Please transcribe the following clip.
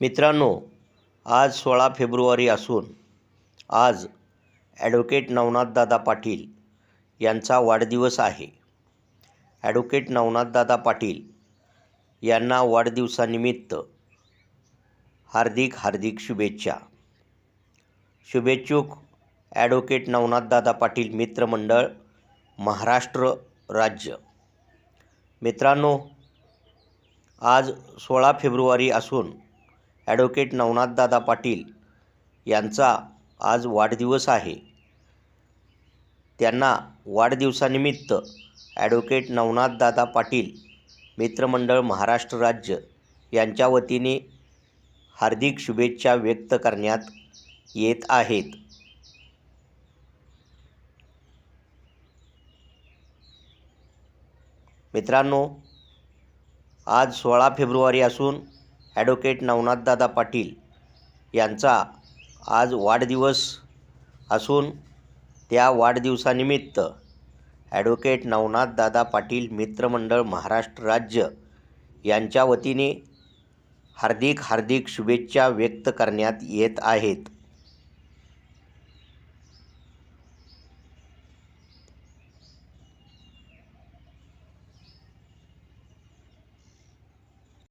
मित्रांनो आज सोळा फेब्रुवारी असून आज ॲडव्होकेट नवनाथदादा पाटील यांचा वाढदिवस आहे. ॲडव्होकेट नवनाथदादा पाटील यांना वाढदिवसानिमित्त हार्दिक हार्दिक शुभेच्छा. शुभेच्छुक ॲडव्होकेट नवनाथदादा पाटील मित्रमंडळ महाराष्ट्र राज्य. मित्रांनो आज सोळा फेब्रुवारी असून ॲडव्होकेट नवनाथदादा पाटील यांचा आज वाढदिवस आहे. त्यांना वाढदिवसानिमित्त ॲडव्होकेट नवनाथदादा पाटील मित्रमंडळ महाराष्ट्र राज्य यांच्या वतीने हार्दिक शुभेच्छा व्यक्त करण्यात येत आहेत. मित्रांनो आज सोळा फेब्रुवारी असून ॲडव्होकेट नवनाथदादा पाटील यांचा आज वाढदिवस असून त्या वाढदिवसानिमित्त ॲडव्होकेट नवनाथदादा पाटील मित्रमंडळ महाराष्ट्र राज्य यांच्या वतीने हार्दिक हार्दिक शुभेच्छा व्यक्त करण्यात येत आहेत.